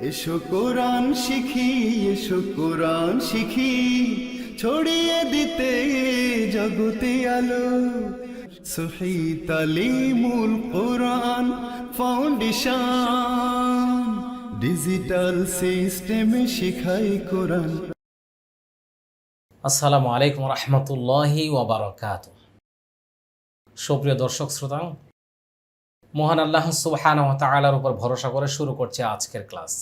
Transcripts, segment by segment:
এসো কোরআন শিখি, এসো কোরআন শিখি। ছড়িয়ে দিতে জগতে আলো। সহি তালিমুল কোরআন ফাউন্ডেশন। ডিজিটাল সিস্টেমে শিখাই কোরআন। আসসালামু আলাইকুম রহমতুল্লাহি ওবরাকাত সুপ্রিয় দর্শক শ্রোতা মহান আল্লাহ সুবহান ও তাআলার উপর ভরসা করে শুরু করছে আজকের ক্লাস।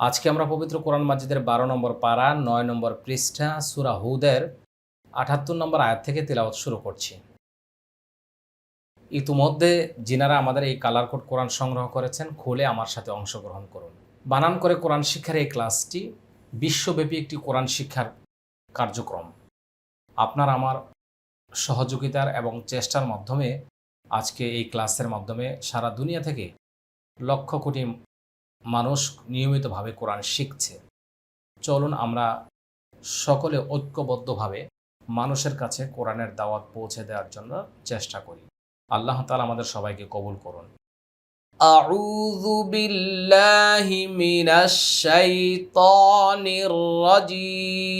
আজকে আমরা পবিত্র কোরআন মাজিদের বারো নম্বর পাড়া নয় নম্বর পৃষ্ঠা, সুরা হুদের আটাত্তর নম্বর আয়াত থেকে তিলাওয়াত শুরু করছি। ইতিমধ্যে যিনারা আমাদের এই কালার কোড কোরআন সংগ্রহ করেছেন, খুলে আমার সাথে অংশগ্রহণ করুন। বানান করে কোরআন শিক্ষার এই ক্লাসটি বিশ্বব্যাপী একটি কোরআন শিক্ষার কার্যক্রম। আপনার আমার সহযোগিতার এবং চেষ্টার মাধ্যমে আজকে এই ক্লাসের মাধ্যমে সারা দুনিয়া থেকে লক্ষ কোটি মানুষ নিয়মিতভাবে কোরআন শিখছে চলুন আমরা সকলে ঐক্যবদ্ধভাবে মানুষের কাছে কোরআনের দাওয়াত পৌঁছে দেওয়ার জন্য চেষ্টা করি আল্লাহ তালা আমাদের সবাইকে কবুল করুন أعوذ بالله من الشيطان الرجيم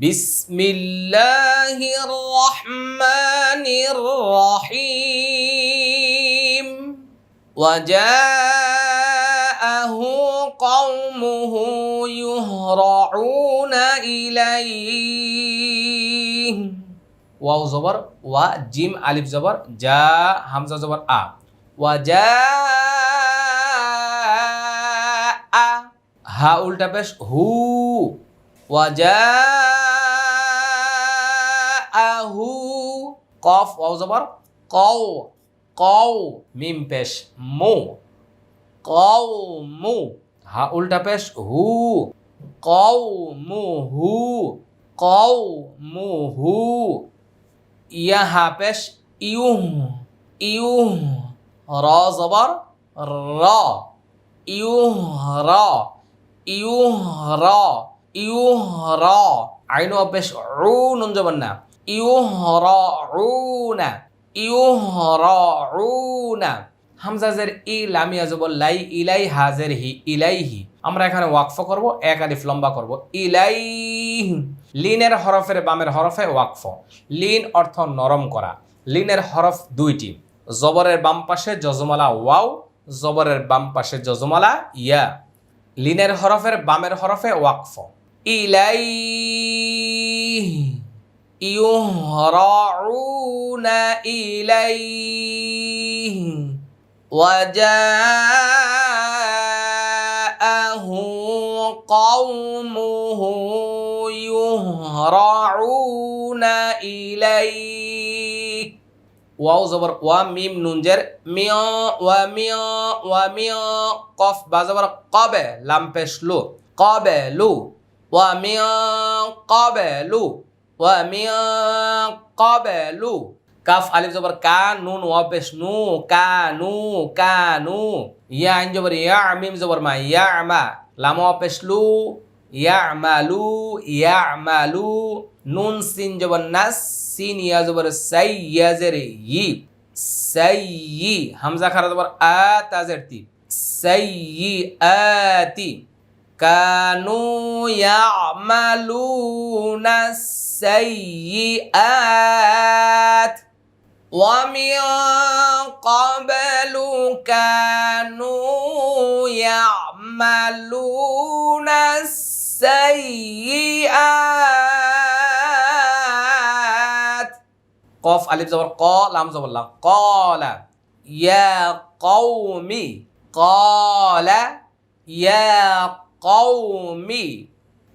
بسم الله الرحمن الرحيم وجاءه قومه يهرعون إليه ওয়াও জবর ওয়া জিম আলিফ জবর যা হামজা জবর আ ওয়া যা আ হা উল্টা পেশ হু ওয়া যা আহু কফ, ওয়াও জবর, কও কও, মিম পেশ, মু, কও, মু, হা উল্টা পেশ, হু, কও, মু, হু, কও, মু, হু, ইয়া, হা পেশ ইউহ ইউহ র জবর, র ইউহ র ইউহ র ইউহ র, আইনু পেশ উ নুন জবর না। ইউহ র উ না ইউহ র উ না হামজাজের ই লামিয়া জবর লাই ইলাই হাজের হি ইলাইহি। আমরা এখানে ওয়াকফ করব, এক আলিফ লম্বা করব। ইলাই লিনের হরফের বামের হরফে ওয়াকফ। লিন অর্থ নরম করা। লিনের হরফ দুইটি। জবরের বাম পাশে যজমালা ওয়াও, জবরের বাম পাশে যজমালা ইয়া। লিনের হরফের বামের হরফে ওয়াকফ। ইলাই يهرعون إليه وجاءه قومه يهرعون إليه ওয়াও জবর ওয়া মিম নুনজের মিয়া ওয়া মিয়া ওয়া মিয়া কফ বা জবর কবে লাম পেশ লু কবে লু ওয়া মিয়া কবে লু মিয়া কাফ আলিফ জবর কা নুন ওয়া নু কা নু কা নু ইয়া আইন জবর ইয়া মিম জবর মা ইয়া মা লাম ওয়া পেশ লু ইয়ামালু ইয়ামালু নুন সিন জবর নাস সিন ইয়া জবর সাই ইয়াজের ই সাই হামজা খারা জবর আ তাজের তি সাই আতি কানু ইয়ামালুনা السيئات. ومن قبل كانوا يعملون السيئات. قاف ألف زبر. قا لام زبر قال يا قوم قال يا قوم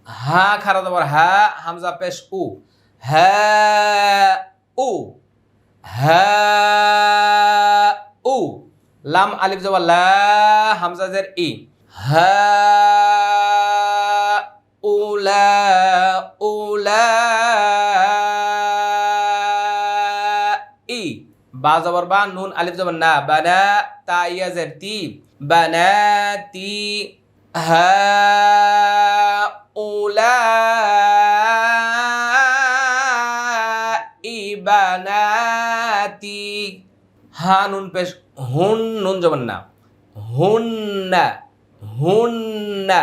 হা খারা দাবার, হা, হামজা পেশ, উ। হ্যাঁ উ। হ্যাঁ উ। লাম আলিফ জবা, লা, হামজা জের, ই। হ্যাঁ উলা উলা ই। বা জবর বা, নুন, আলিফ জবর, না। বানা তা, ইয়া, জের, তি। বানা তি। হ্যাঁ ইবানাতি হা নুন পেশ, হুন নুন জবর না, হুন না হুন না।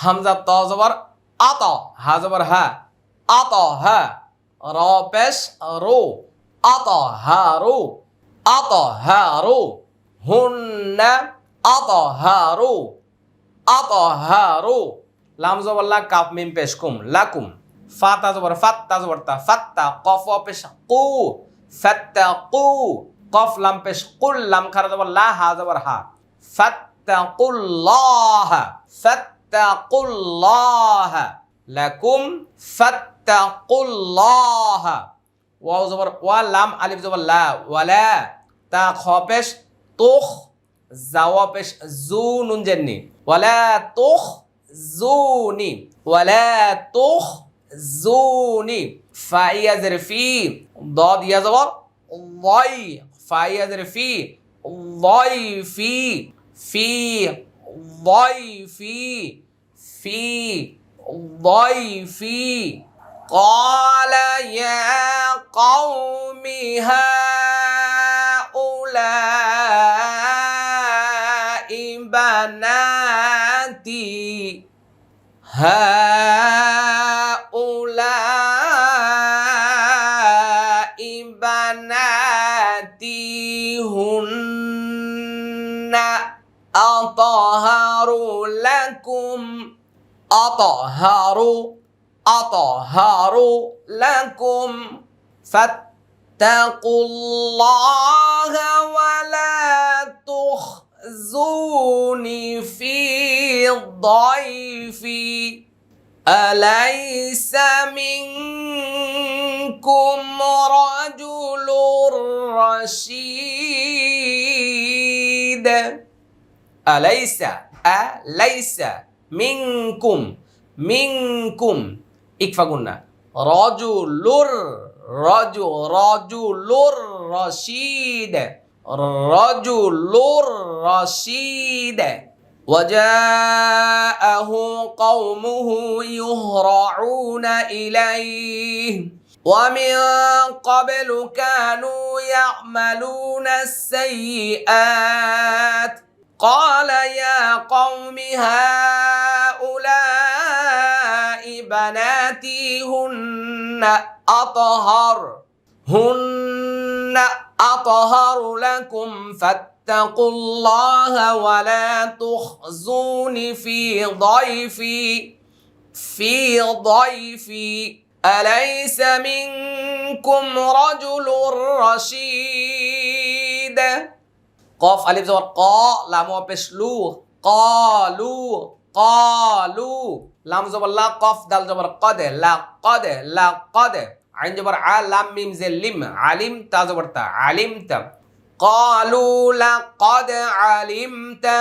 হামজা ত জবর আত হা জবর হা আত হা। র পেশ, রো আত হা, রো আত হা, রো। হুন না আত হা, রো আত হা, রো। লাম জবর লা কাফ, মিম, পেশ, কুম লাকুম ফাতা জবর, ফাত্তা জবর, তা ফাত্তা, কফ পেশ, কু। ফাত্তা, কু। কফ, লাম, পেশ, কুল, লাম, খারা জবর, লা, হা জবর, হা। ফাত্তাকুল্লাহ ফাত্তাকুল্লাহ লাকুম ফাত্তাকুল্লাহ ওয়াও জবর, ওয়া, লাম, আলিফ জবর, লা ওয়ালা তা, খ, পেশ, তুখ জাওয়া পেশ, জু, নুন জেননি ওয়ালা তুখ জুনি ওয়ালা তুখ জুনি ফাইয়া জের ফি ضاد ইয়া জবর ضي ফাইয়া জের ফি ضيفي في ضيفي في ضيفي قال يا قوم هؤلاء بناتي هؤلاء بناتي هن أطهر لكم. أطهر أطهر لكم. فاتقوا الله ولا تخزوني في ضيفي أليس منكم رجل رشيد؟ أليس أليس منكم منكم. إكفى قلنا. رجل رجل رجل رشيد. رجل رشيد وجاءه قومه يهرعون إليه. ومن قبل كانوا يعملون السيئات. قال يا قوم هؤلاء بناتي هن أطهر. هن أطهر لكم فاتقوا الله ولا تخزون في ضيفي في ضيفي أليس منكم رجل رشيد قاف ألف زبر قا لام وبش لو قالوا قالوا لام زبر لا قاف دال زبر قد لا قد لا قد আইন জবর আলাম মিম জে লিম আলিম তা জবর তা আলিম তা। কলু লাকদ আলিম তা।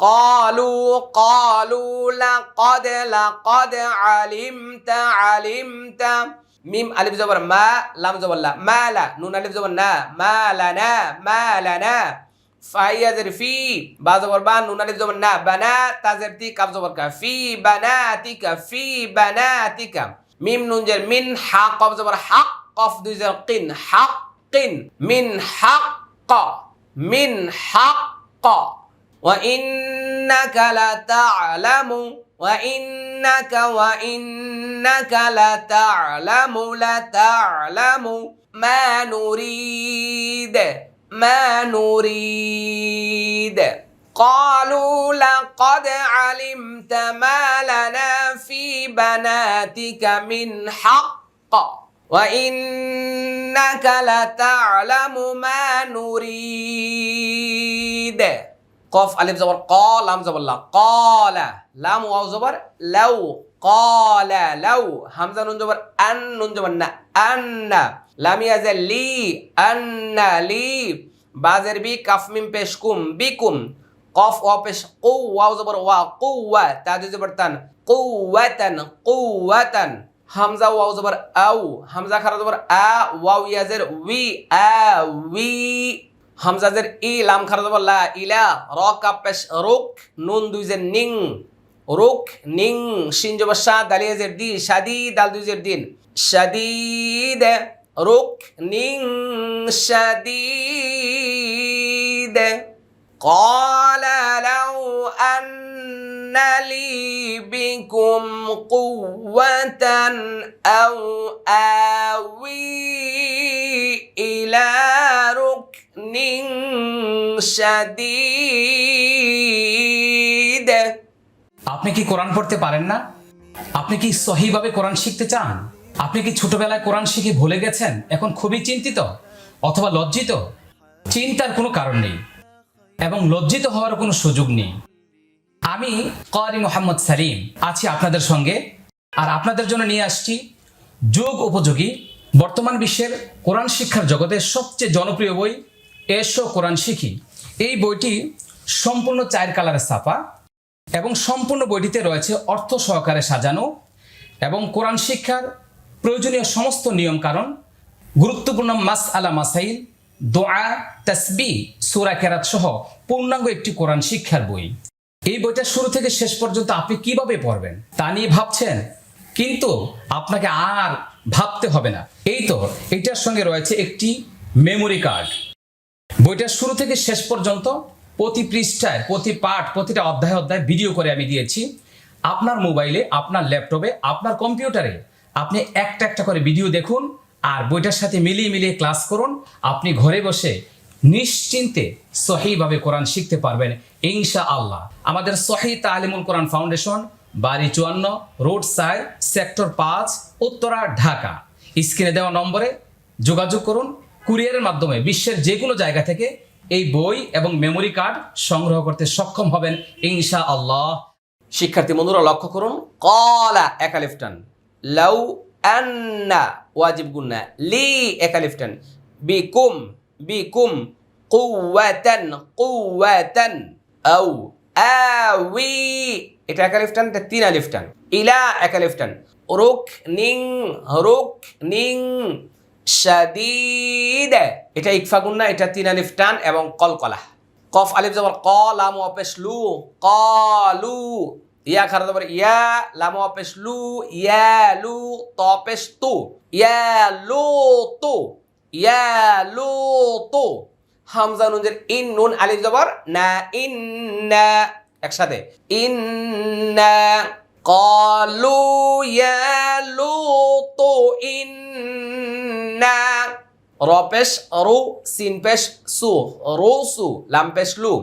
লা কলু লাকদ লাকদ আলিম তা আলিম তা। মিম আলিফ জবর মা, লাম জবর লা মালা নুন আলিফ জবর না মালানা মালানা ফাইয়া জের ফি, বা জবর বা, নুন আলিফ জবর না বানা তাজের তি কাব জবর কা, ফি বানাতিকা ফি বানাতিকা। মিম নুন من حق حق কফ حق হাক কফ দুই জের কিন হাক من حق. وإنك لتعلم وإنك وإنك لتعلم لتعلم ما نريد ما نريد. قالوا لقد علمت ما لنا بناتك من حق وإنك لتعلم ما نريد قف ألف زبر قا لام زبر لا قال لام واو زبر لو قال لو همزة نون زبر أن نون زبر نا أن لام يزل لي أن لي بازر بي كف من بشكم بكم قف واو بش قو واو زبر وا قوة تاج زبر تن قوة قوة হামজা ওয়াও জবর আউ হামজা খারা জবর আ ওয়াও ইয়াজের উই আ উই হামজা জের ই লাম খারা জবর লা ইলা র কাপ পেশ রুক নুন দুই জের নিং রুক নিং শিন জবর শা দালিয়া জের দি শাদি দাল দুই জের দিন শাদিদ রুক নিং শাদিদ شديد قال لو أن لي بكم قوة أو آوي إلى ركن شديد আপনি কি কোরআন পড়তে পারেন না আপনি কি সহিভাবে কোরআন শিখতে চান আপনি কি ছোটবেলায় কোরআন শিখে ভুলে গেছেন এখন খুবই চিন্তিত অথবা লজ্জিত চিন্তার কোনো কারণ নেই এবং লজ্জিত হওয়ার কোনো সুযোগ নেই আমি করি মোহাম্মদ সালিম আছি আপনাদের সঙ্গে। আর আপনাদের জন্য নিয়ে আসছি যুগ উপযোগী, বর্তমান বিশ্বের কোরআন শিক্ষার জগতের সবচেয়ে জনপ্রিয় বই, এসো কোরআন শিখি। এই বইটি সম্পূর্ণ চার কালারের ছাপা এবং সম্পূর্ণ বইটিতে রয়েছে অর্থ সহকারে সাজানো এবং কোরআন শিক্ষার প্রয়োজনীয় সমস্ত নিয়ম কারণ গুরুত্বপূর্ণ মাস আলা মাসাইল, দোয়া, তসবি, সুরা কেরাত সহ পূর্ণাঙ্গ একটি কোরআন শিক্ষার বই। এই বইটা শুরু থেকে শেষ পর্যন্ত আপনি কীভাবে পড়বেন তা নিয়ে ভাবছেন? কিন্তু আপনাকে আর ভাবতে হবে না। এই তো, এটার সঙ্গে রয়েছে একটি মেমোরি কার্ড বইটা শুরু থেকে শেষ পর্যন্ত প্রতি পৃষ্ঠায়, প্রতি পাঠ, প্রতিটা অধ্যায় অধ্যায় ভিডিও করে আমি দিয়েছি। আপনার মোবাইলে আপনার ল্যাপটপে আপনার কম্পিউটারে আপনি একটা একটা করে ভিডিও দেখুন আর বইটার সাথে মিলিয়ে মিলিয়ে ক্লাস করুন। আপনি ঘরে বসে নিশ্চিন্তে সহিভাবে কোরআন শিখতে পারবেন ইনশা আল্লাহ আমাদের সহি তালিমুল কোরআন ফাউন্ডেশন, বাড়ি চুয়ান্ন, রোড সাইড সেক্টর পাঁচ, উত্তরা, ঢাকা। স্ক্রিনে দেওয়া নম্বরে যোগাযোগ করুন, কুরিয়ারের মাধ্যমে বিশ্বের যে কোনো জায়গা থেকে এই বই এবং মেমোরি কার্ড সংগ্রহ করতে সক্ষম হবেন ইনশা আল্লাহ শিক্ষার্থী বন্ধুরা, লক্ষ্য করুন, কলা একালিফটান। লাউ আন্না ওয়াজিব গুন্না, লি একালিফটান। বিকুম বিকুম, কুওয়াতান কুওয়াতান, আও আউই এটা একালিফটান এটা তিন আলিফটান ইলা একালিফটান রুক নিং রুক নিং, শাদিদ। এটা ইকফা গুন্না এটা তিন আলিফ টান এবং কলকলা কফ আলিফ জবর ক, লাম অপেশ লু, কলু। ইয়া খারা জবর ইয়া, লাম অপেশ লু, ইয়া লু, ত পেশ তু। ইয়া লু তু, ইয়া লু তু। হামজা নুনজের ইন নুন আলিফ জবর, না ইন না একসাথে। ইন না কলু ইয়ালু তো ইন না র পেশ, রু, সিন পেশ, সু, রো, সু লু।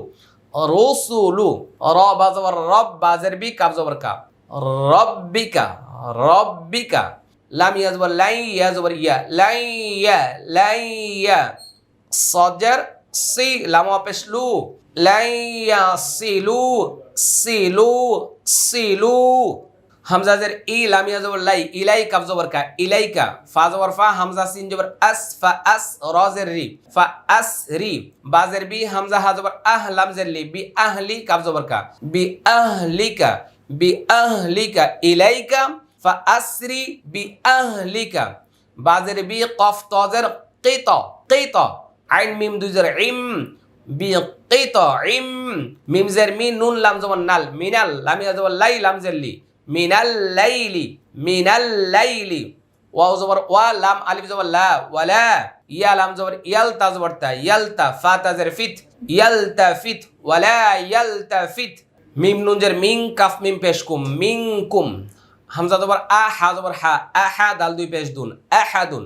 রো, সু, লু। র বাজবর রব বাজের বি কাব জবর, কা। রব্বিকা রব্বিকা। লাম ইয়াজবর লাই ইয়াজবর ইয়া লাই ইয়া লাই ইয়া সজর সি লাম পেশ লু লাই ইয়াসিলু সিলু সিলু হামজা জের ই লামিয়া জবর লাই ইলাই কাব জবর কা ইলাইকা ফা জবর ফা হামজা সিন জবর আস ফা আস র জের রি ফা আস রি বাজের বি হামজা হা জবর আহ লাম জের লি বি আহলি কাব জবর কা বি আহলিকা বি আহলিকা ইলাইকা ফা আসরি বি আহলিকা বাজের বি কফ তজের কিত কিত আইন মিম ইম বি কিত ইম মিম জের মি নুন লাম জবর নাল, মিনাল লামিয়া জবর লাই, লাম জের লি, মিনাল লাইলি মিনাল লাইলি। ওয়াও জবর ওয়া, লাম আলিফ জবর লা, ওয়ালা, ইয়া লাম জবর ইয়ালতা জবর তা, ইয়ালতা ফা তা জের ফিত, ইয়ালতা ফিত, ওয়ালা ইয়ালতা ফিত। মিম নুন জের মিং, কাফ মিম পেশ কুম, মিং কুম। হামজা জবর আ, হা জবর হা, আ, হা, দাল দুই পেশ দুন আহাদুন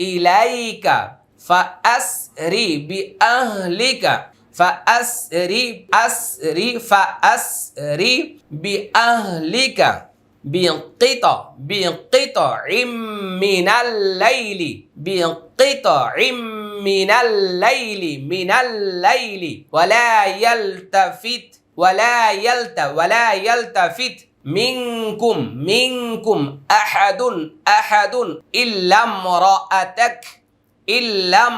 إليك فأسري بأهلك فأسري أسري فأسري بأهلك. بقطع بقطع من الليل بقطع من الليل من الليل. ولا يلتفت ولا يلت ولا يلتفت. মিংকুম মিংকুম আহাদুন আহাদুন, ইল্লাম রাআতাক ইল্লাম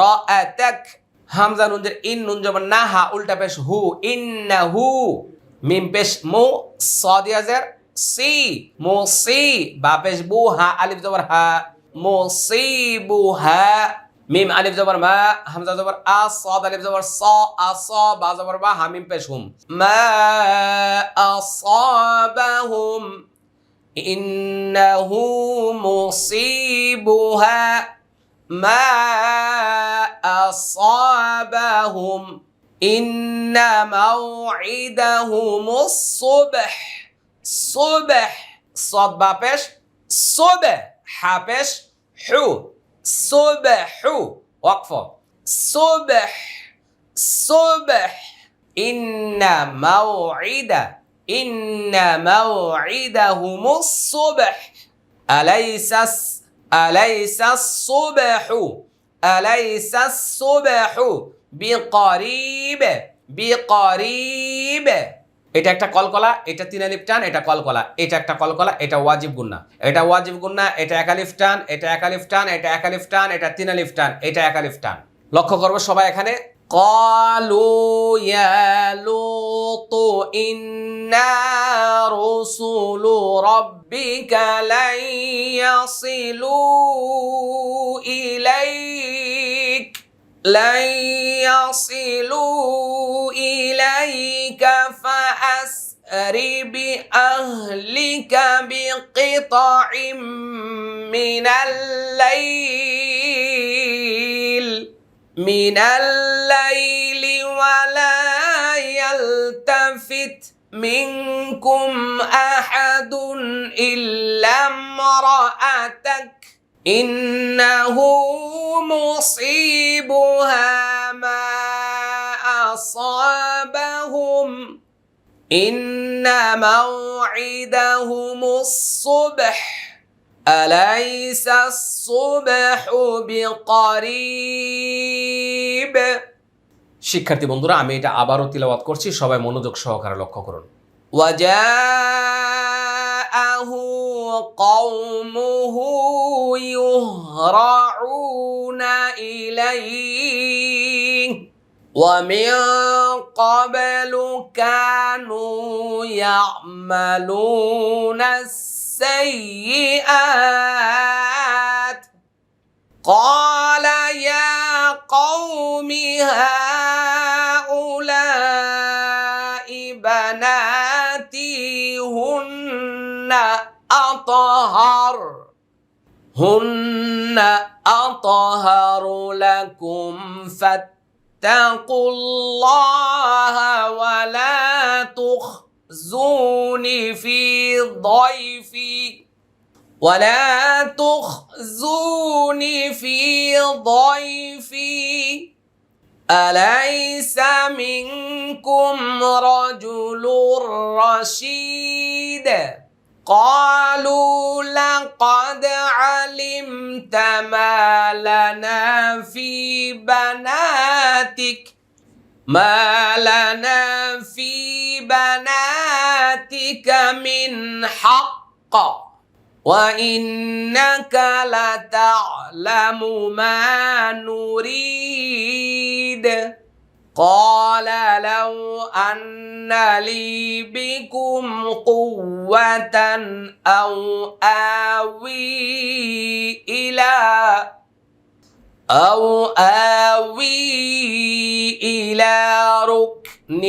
রাআতাক। হামজা নুনদের ইন নুন জবর না, হা উল্টা পেশ হু ইন হু মিম পেশ মু সাদিয়াজের সি মুসি বা পেশ বু, হা, আলিফ জবর হা বু, হা। মিম আলিফ জবর মা হামজা জবর আ সদ আলিফ জবর স আ স বা জবর বা হা মিম পেশ হুম মা আসাবাহুম ইন্নাহু মুসিবুহা ما أصابهم إن موعدهم الصبح صبح صاد بابش صبح حابش حو صبح وقفة صبح صبح. إن موعد إن موعدهم الصبح. أليس أليس الصبح؟ أليس الصبح؟ بقريب بقريب. এটা একটা কলকলা এটা তিন আলিফ টান এটা কলকলা এটা একটা কলকলা এটা ওয়াজিব গুন্না এটা ওয়াজিব গুন্না এটা এক আলিফ টান এটা এক আলিফ টান এটা এক আলিফ টান এটা তিন আলিফ টান এটা এক আলিফ টান লক্ষ্য করবো সবাই এখানে قالوا يا لوط إنا رسل ربك لن يصلوا إليك لن يصلوا إليك فأسر بأهلك بقطع من الليل من الليل ولا يلتفت منكم أحد إلا امرأتك. إنه مصيبها ما أصابهم إن موعدهم الصبح أليس الصبح بقريب শিক্ষার্থী বন্ধুরা আমি এটা আবারও তিলাওয়াত করছি সবাই মনোযোগ সহকারে লক্ষ্য করুন وجاءه قومه يهرعون إليه. ومن قبل كانوا يعملون السيئات. قال يا قوم هؤلاء أطهر. هن أطهر لكم فاتقوا الله ولا تخزوني في ضيفي ولا تخزوني في ضيفي. أليس منكم رجل رشيد؟ قالوا لقد علمت ما لنا في بناتك ما لنا في بناتك من حق وإنك لتعلم ما نريد. قال لو أن لي بكم قوة أو آوي إلى أو آوي إلى ركن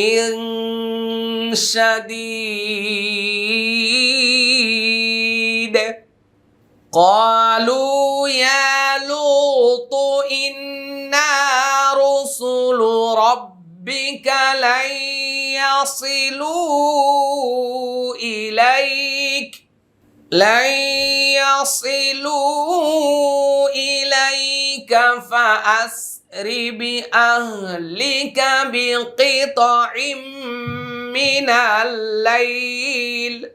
شديد قالوا يا لوط إنا رسل ربك لن يصلوا إليك لن يصلوا إليك فأسر بأهلك بقطع من الليل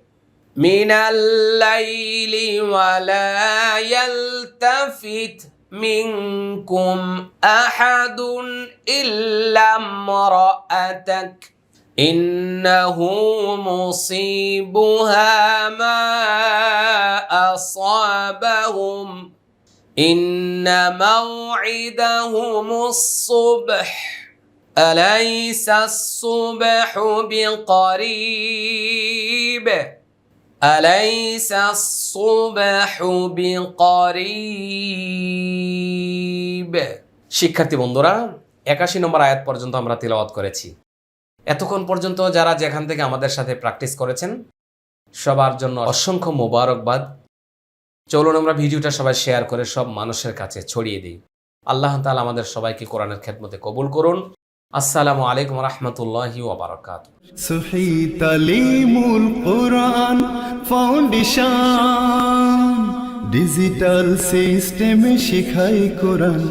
من الليل ولا يلتفت منكم أحد إلا امرأتك. إنه مصيبها ما أصابهم. إن موعدهم الصبح. أليس الصبح بقريب؟ أليس الصبح بقريب শিক্ষার্থী বন্ধুরা একাশি নম্বর আয়াত পর্যন্ত আমরা তিলাওয়াত করেছি এতক্ষণ পর্যন্ত যারা যেখান থেকে আমাদের সাথে প্র্যাকটিস করেছেন সবার জন্য অসংখ্য মোবারকবাদ চলুন আমরা ভিডিওটা সবাই শেয়ার করে সব মানুষের কাছে ছড়িয়ে দিই আল্লাহ তাআলা আমাদের সবাইকে কোরআনের খেদমতে কবুল করুন আসসালামু আলাইকুম রহমতুল্লাহি ওবরাকাত সহি তালিমুল কোরআন ফাউন্ডেশন ডিজিটাল সিস্টেমে শিখাই কোরআন।